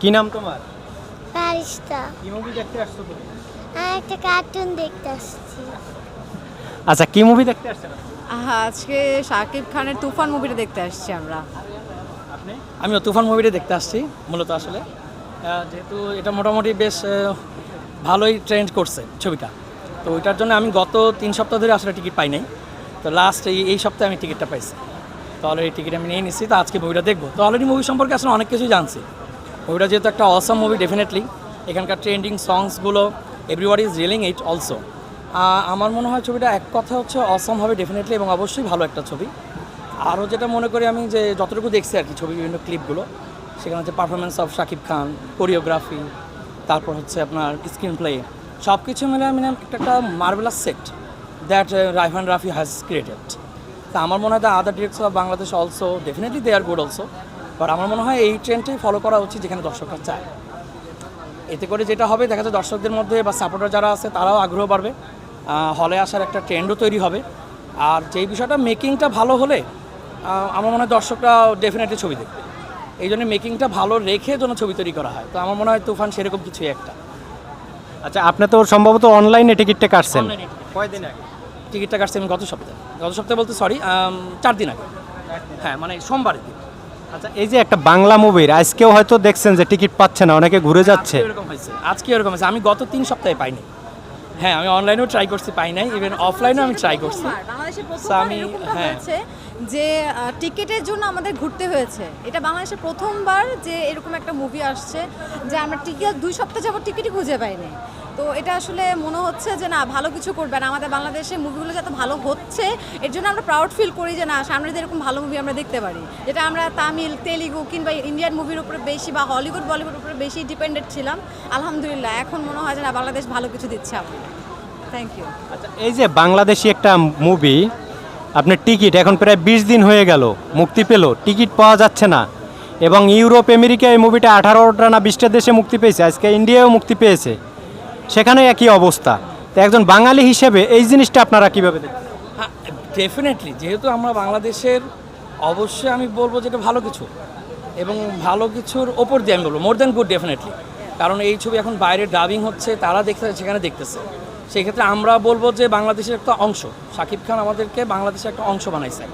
কি নাম তোমার? পারিস্তা কি মুভি দেখতে আসছো তুমি? আমি একটা কার্টুন দেখতে আসছি। আচ্ছা কি মুভি দেখতে আসছেন আহা, আজকে শাকিব খানের তুফান মুভিটা দেখতে আসছি আমরা। আপনি? আমিও তুফান মুভিটা দেখতে আসছি মূলত আসলে। যেহেতু এটা মোটামুটি বেশ ভালোই ট্রেন্ড করছে ছবিটা। তো ওইটার জন্য আমি গত তিন সপ্তাহ ধরে আসলে টিকিট পাই নাই। তো লাস্ট এই এই সপ্তাহে আমি টিকিটটা পাইছি। তো অলরেডি টিকিট আমি নিয়ে নিচ্ছি তো আজকে মুভিটা দেখব। তো অলরেডি মুভি সম্পর্কে আসলে অনেক কিছুই জানছি। মুভিটা যেহেতু একটা অসম মুভি ডেফিনেটলি এখানকার trending সংসগুলো everywhere is reeling it also আমার মনে হয় ছবিটা এক কথা হচ্ছে অসম হবে ডেফিনেটলি এবং অবশ্যই ভালো একটা ছবি। আরও যেটা মনে করি আমি যে যতটুকু দেখছি আর কি ছবি, বিভিন্ন ক্লিপগুলো সেখানে হচ্ছে performance of Shakib Khan choreography তারপর হচ্ছে আপনার স্ক্রিন প্লে সব কিছু মিলে আমি একটা একটা marvelous set that Raifan Rafi has created তা আমার মনে হয় the other directors of Bangladesh also definitely they are good also but আমার মনে হয় এই ট্রেন্ডটাই ফলো করা উচিত যেখানে দর্শকরা চায়। এতে করে যেটা হবে দেখা যায় দর্শকদের মধ্যে বা সাপোর্টার যারা আছে তারাও আগ্রহ বাড়বে। হলে আসার একটা ট্রেন্ডও তৈরি হবে। আর যেই বিষয়টা মেকিংটা ভালো হলে আমার মনে হয় দর্শকরা ডেফিনেটলি ছবি দেখবে। এই জন্য মেকিংটা ভালো রেখে যেন ছবি তৈরি করা হয়। তো আমার মনে হয় তুফান সেরকম কিছুই একটা। আচ্ছা আপনি তো সম্ভবত অনলাইনে টিকিটটা কাটছেন। কয়দিন আগে? টিকিটটা কাটছি আমি গত সপ্তাহে। গত সপ্তাহে বলতে সরি চার দিন আগে। হ্যাঁ মানে সোমবারের দিন। আচ্ছা এই যে একটা বাংলা মুভির আজকেও হয়তো দেখছেন যে টিকিট পাচ্ছে না অনেকে ঘুরে যাচ্ছে। আজকে এরকম হয়েছে আজকে এরকম হয়েছে। আমি গত তিন সপ্তাহে পাইনি। হ্যাঁ আমি অনলাইনেও ট্রাই করছি পাই নাই ইভেন অফলাইনেও আমি ট্রাই করছি। বাংলাদেশে প্রথমবার আমি- এরকমটা হ্যাঁ। হয়েছে যে টিকিটের জন্য আমাদের ঘুরতে হয়েছে। এটা বাংলাদেশে প্রথমবার যে এরকম একটা মুভি আসছে যে আমরা টিকিট দুই সপ্তাহ যাবত টিকিটই খুঁজে পাইনি। তো এটা আসলে মনে হচ্ছে যে না, ভালো কিছু করবেন আমাদের বাংলাদেশে মুভিগুলো যাতে ভালো হচ্ছে, এর জন্য আমরা প্রাউড ফিল করি যে না, সামনে দিয়ে এরকম ভালো মুভি আমরা দেখতে পারি। যেটা আমরা তামিল, তেলেগু কিংবা ইন্ডিয়ান মুভির উপরে বেশি বা হলিউড বলিউড উপরে বেশি ডিপেন্ডেন্ট ছিলাম। আলহামদুলিল্লাহ, এখন মনে হয় যে না, বাংলাদেশ ভালো কিছু দিচ্ছে আমাদের। থ্যাংক ইউ আচ্ছা এই যে বাংলাদেশি একটা মুভি আপনার টিকিট এখন প্রায় বিশ দিন হয়ে গেল, মুক্তি পেল টিকিট পাওয়া যাচ্ছে না। এবং ইউরোপ, আমেরিকা এই মুভিটা আঠারোটা না বিশটা দেশে মুক্তি পেয়েছে, আজকে ইন্ডিয়াও মুক্তি পেয়েছে। সেখানে একই অবস্থা। তো একজন বাঙালি হিসেবে এই জিনিসটা আপনারা কীভাবে দেখেন? হ্যাঁ ডেফিনেটলি যেহেতু আমরা বাংলাদেশের, অবশ্যই আমি বলব যেটা ভালো কিছু। এবং ভালো কিছুর ওপর দিয়ে আমি বলব মোর দ্যান গুড ডেফিনেটলি কারণ এই ছবি এখন বাইরে ডাবিং হচ্ছে, তারা দেখতে সেখানে দেখতেছে। সেই ক্ষেত্রে আমরা বলব যে বাংলাদেশের একটা অংশ শাকিব খান আমাদেরকে বাংলাদেশের একটা অংশ বানাইছে।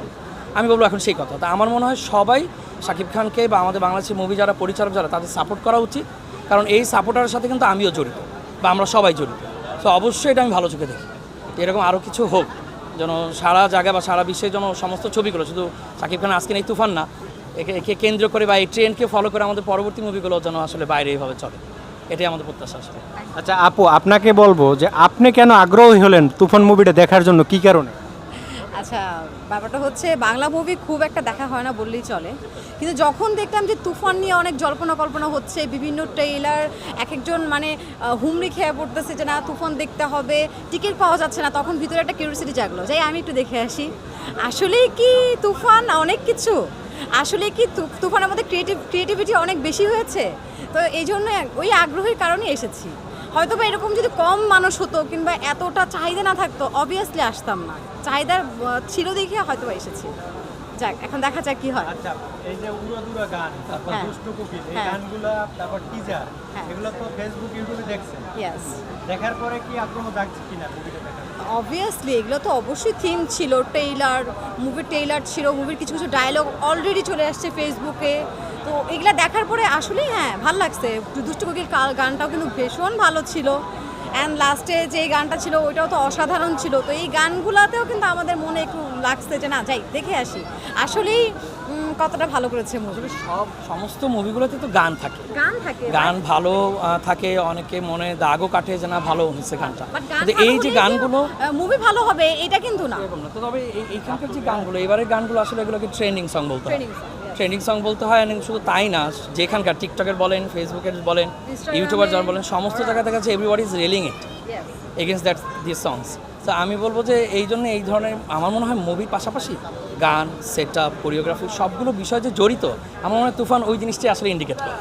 আমি বলব এখন সেই কথা। তা আমার মনে হয় সবাই শাকিব খানকে বা আমাদের বাংলাদেশের মুভি যারা, পরিচালক যারা, তাদের সাপোর্ট করা উচিত। কারণ এই সাপোর্টারের সাথে কিন্তু আমিও জড়িত। বা আমরা সবাই জড়িত। তো অবশ্যই এটা আমি ভালো চোখে দেখি। এরকম আরও কিছু হোক, যেন সারা জায়গায় বা সারা বিশ্বে যেন সমস্ত ছবিগুলো, শুধু সাকিব খান আজকে এই তুফান না, একে একে কেন্দ্র করে বা এই ট্রেনকে ফলো করে আমাদের পরবর্তী মুভিগুলো যেন আসলে বাইরে এইভাবে চলে। এটাই আমাদের প্রত্যাশা আসলে। আচ্ছা আপু, আপনাকে বলব যে আপনি কেন আগ্রহী হলেন তুফান মুভিটা দেখার জন্য, কি কারণে? আচ্ছা ব্যাপারটা হচ্ছে বাংলা মুভি খুব একটা দেখা হয় না বললেই চলে। কিন্তু যখন দেখলাম যে তুফান নিয়ে অনেক জল্পনা কল্পনা হচ্ছে, বিভিন্ন ট্রেইলার এক একজন মানে হুমড়ি খেয়ে পড়তেছে যে না, তুফান দেখতে হবে টিকিট পাওয়া যাচ্ছে না, তখন ভিতরে একটা কিউরিয়াসিটি জাগলো যাই আমি একটু দেখে আসি। আসলেই কি তুফান অনেক কিছু? আসলে কি তুফানের মধ্যে ক্রিয়েটিভ ক্রিয়েটিভিটি অনেক বেশি হয়েছে? তো এই জন্য ওই আগ্রহের কারণেই এসেছি। হয়তো বা এরকম যদি কম মানুষ হতো কিংবা এতটা চাহিদা না থাকতো অবভিয়াসলি আসতাম না। চাহিদা ছিল দেখে হয়তো বা এসেছি। যাক এখন দেখা যাক কি হয়। আচ্ছা এই যে উড়াদুরা গান তারপর হ্যাঁ। এই হ্যাঁ। গানগুলো তারপর টিজার হ্যাঁ। এগুলো তো ফেসবুক ইউটিউবে দেখছেন। দেখার পরে কি আগ্রহ জাগছে কিনা মুভিটা দেখার অবভিয়াসলি এগুলো তো অবশ্যই থিম ছিল টেইলার মুভির টেইলার ছিল মুভির কিছু কিছু ডায়লগ অলরেডি চলে আসছে ফেসবুকে তো এগুলা দেখার পরে আসলেই হ্যাঁ ভালো লাগছে। দুষ্টু কোকিল গানটাও কিন্তু ভীষণ ভালো ছিল। অ্যান্ড লাস্টে যে গানটা ছিল ওইটাও তো অসাধারণ ছিল। তো এই গানগুলাতেও কিন্তু আমাদের মনে একটু লাগছে যে না যাই দেখে আসি। আসলেই কতটা ভালো করেছে মুভি। সব সমস্ত মুভিগুলোতে তো গান থাকে। গান থাকে গান ভালো থাকে অনেকে মনে দাগও কাটে যে না ভালো হয়েছে গানটা। এই যে গানগুলো মুভি ভালো হবে এটা কিন্তু না। তবে এই- এইখানকার যে গানগুলো এবারের গানগুলো আসলে এগুলোকে ট্রেন্ডিং সং বলতে হয়. ট্রেন্ডিং সং বলতে হয় এবং শুধু তাই না যেখানকার টিকটকের বলেন ফেসবুকের বলেন ইউটিউবার যারা বলেন সমস্ত জায়গা দেখা যাচ্ছে everybody is reeling it against that this songs তো আমি বলব যে এই জন্য এই ধরনের আমার মনে হয় মুভির পাশাপাশি গান সেট আপ কোরিওগ্রাফি সবগুলো বিষয় যে জড়িত আমার মনে হয় তুফান ওই জিনিসটি আসলে ইন্ডিকেট করে।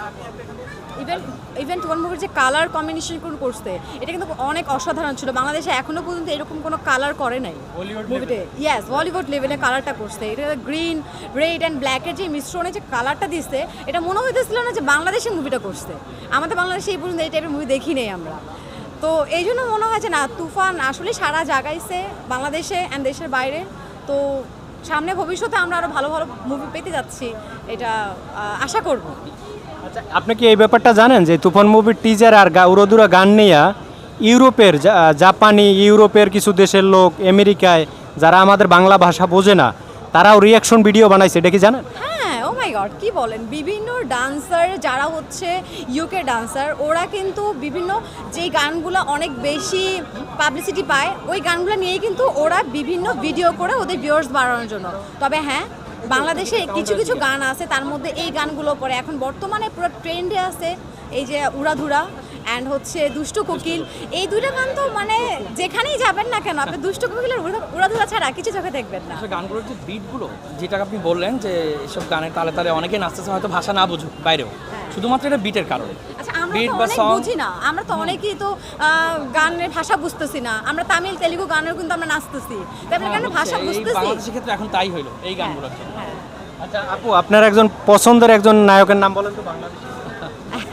ইভেন ইভেন তোমার মুভির যে কালার কম্বিনেশন করছে এটা কিন্তু অনেক অসাধারণ ছিল। বাংলাদেশে এখনও পর্যন্ত এরকম কোনো কালার করে নাই। মুভিতে ইয়াস বলিউড লেভেলে কালারটা করছে। এটা গ্রিন রেড অ্যান্ড ব্ল্যাকের যে মিশ্রণে যে কালারটা দিচ্ছে এটা মনে হইতেছিল না যে বাংলাদেশে মুভিটা করছে। আমাদের বাংলাদেশে এই পর্যন্ত এই টাইপের মুভি দেখি নেই আমরা। তো এই জন্য মনে হয় যে না তুফান আসলে সারা জাগাইছে বাংলাদেশে অ্যান্ড দেশের বাইরে। তো সামনে ভবিষ্যতে আমরা আরও ভালো ভালো মুভি পেতে যাচ্ছি এটা আশা করব। আপনি কি এই ব্যাপারটা জানেন যে তুফান মুভির টিজার আর গা উড়োদুরা গান নিয়ে ইউরোপের জাপানি, ইউরোপের কিছু দেশের লোক, আমেরিকায়, যারা আমাদের বাংলা ভাষা বোঝে না, তারাও রিয়াকশন ভিডিও বানাইছে, এটা কি জানেন? হ্যাঁ ও মাই গড কি বলেন? বিভিন্ন ডান্সার যারা হচ্ছে ইউকে ডান্সার ওরা কিন্তু বিভিন্ন যেই গানগুলো অনেক বেশি পাবলিসিটি পায়, ওই গানগুলো নিয়েই কিন্তু ওরা বিভিন্ন ভিডিও করে ওদের ভিউয়ার্স বাড়ানোর জন্য। তবে হ্যাঁ বাংলাদেশে কিছু কিছু গান আছে তার মধ্যে এই গানগুলো পরে এখন বর্তমানে পুরো ট্রেন্ডে আছে এই যে উড়াধুরা অ্যান্ড হচ্ছে দুষ্ট কোকিল। এই দুইটা গান তো মানে যেখানেই যাবেন না কেন আপনি দুষ্ট কোকিলের উড়া- উড়াধুরা ছাড়া কিছু চোখে দেখবেন না। আসলে গানগুলোর যে বিটগুলো যেটা আপনি বললেন যে এসব গানের তালে তালে অনেকে নাচতেছে হয়তো ভাষা না বুঝুক বাইরেও। শুধুমাত্র এটা বিটের কারণে। তো বা song? বুঝি না। আমরা তো অনেকেই তো গানের ভাষা বুঝতেছি না। আমরা তামিল তেলেগু গানের কিন্তু আমরা নাচতেছি। তাই আমরা কেন ভাষা বুঝতেছি? বাংলাদেশের ক্ষেত্রে এখন তাই হইল এই গানগুলোর জন্য। হ্যাঁ। আচ্ছা আপু আপনার একজন পছন্দের একজন নায়কের নাম বলেন তো বাংলাদেশে।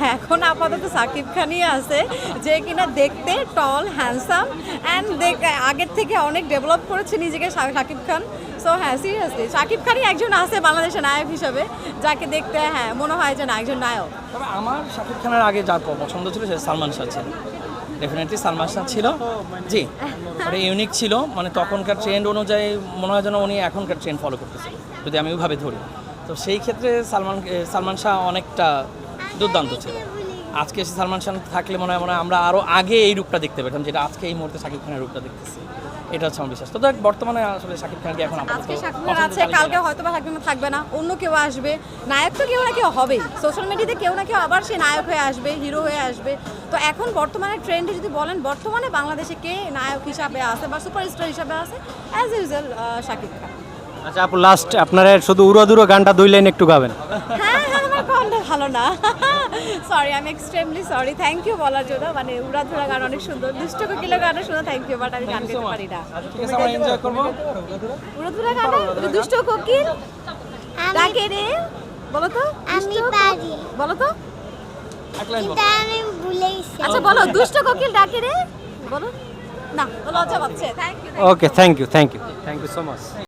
এখন আপাতত সাকিব খানই আছে যে কিনা দেখতে টল হ্যান্ডসাম অ্যান্ড দেখ আগের থেকে অনেক ডেভেলপ করেছে নিজেকে সা- সাকিব খান। সো হ্যাঁ সিরিয়াসলি সাকিব খানই একজন আছে বাংলাদেশের নায়ক হিসাবে, যাকে দেখতে হ্যাঁ মনে হয় যে না, একজন নায়ক। তবে আমার শাকিব খানের আগে যা পছন্দ ছিল সে সালমান শাহ ছিল। ডেফিনেটলি সালমান শাহ ছিল। জি, ওটা ইউনিক ছিল। মানে তখনকার ট্রেন্ড অনুযায়ী মনে হয় যেন উনি এখনকার ট্রেন্ড ফলো করতেছিল, যদি আমি ওইভাবে ধরি। তো সেই ক্ষেত্রে সালমান সালমান শাহ অনেকটা দুর্দান্ত ছিল। আজকে সালমান শাহ থাকলে মনে হয় মনে হয় আমরা আরও আগে এই রূপটা দেখতে পেতাম, যেটা আজকে এই মুহূর্তে শাকিব খানের রূপটা দেখতেছি। এটা হচ্ছে আমার বিশ্বাস। তো দেখ বর্তমানে আসলে শাকিব খানকে এখন আপাতত আজকে শাকিব খান আছে কালকে হয়তো বা শাকিব থাকবে না অন্য কেউ আসবে। নায়ক তো কেউ না কেউ হবেই। সোশ্যাল মিডিয়াতে কেউ না কেউ আবার সে নায়ক হয়ে আসবে হিরো হয়ে আসবে। তো এখন বর্তমানে ট্রেন্ডে যদি বলেন বর্তমানে বাংলাদেশে কে নায়ক হিসাবে আছে বা সুপারস্টার হিসাবে আছে? As usual Shakib Khan. আচ্ছা আপু লাস্ট আপনারা শুধু উড়োদুরো গানটা দুই লাইন একটু গাবেন হ্যাঁ হ্যাঁ আমার কণ্ঠ ভালো না। সরি আমি এক্সট্রিমলি সরি থ্যাংক ইউ বলার জন্য। মানে উড়াধুরা গান অনেক সুন্দর। দুষ্ট কোকিলের গানও শুনে থ্যাংক ইউ বাট আমি গান গাইতে পারি না। আচ্ছা, ঠিক আছে আমরা এনজয় করব। উড়াধুরা গান? দুষ্ট কোকিল ডাকে রে। বলো তো আমি পারি। বলো তো। আমি ভুলেইছি আচ্ছা বলো দুষ্ট কোকিল ডাকে রে। বলো। না লজ্জা পাচ্ছে। Thank you okay thank you thank you thank you so much